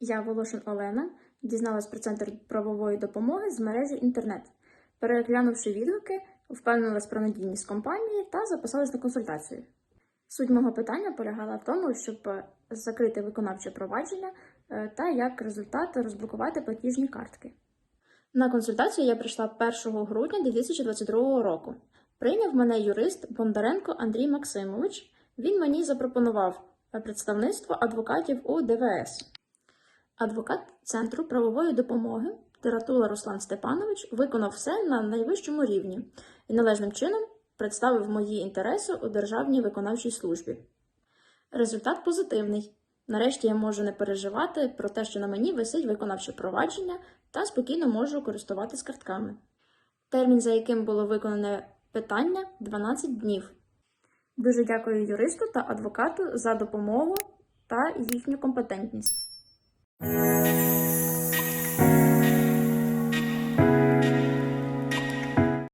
Я Волошин Олена дізналась про центр правової допомоги з мережі інтернет. Переглянувши відгуки, впевнилась про надійність компанії та записалась на консультацію. Суть мого питання полягала в тому, щоб е, закрити виконавче провадження е, та як результат розблокувати платіжні картки. На консультацію я прийшла 1 грудня 2022 року. Прийняв мене юрист Бондаренко Андрій Максимович. Він мені запропонував е, представництво адвокатів у ДВС. Адвокат Центру правової допомоги Тератула Руслан Степанович виконав все на найвищому рівні і належним чином представив мої інтереси у Державній виконавчій службі. Результат позитивний. Нарешті я можу не переживати про те, що на мені висить виконавче провадження, та спокійно можу користуватись картками. Термін, за яким було виконане питання 12 днів. Дуже дякую юристу та адвокату за допомогу та їхню компетентність.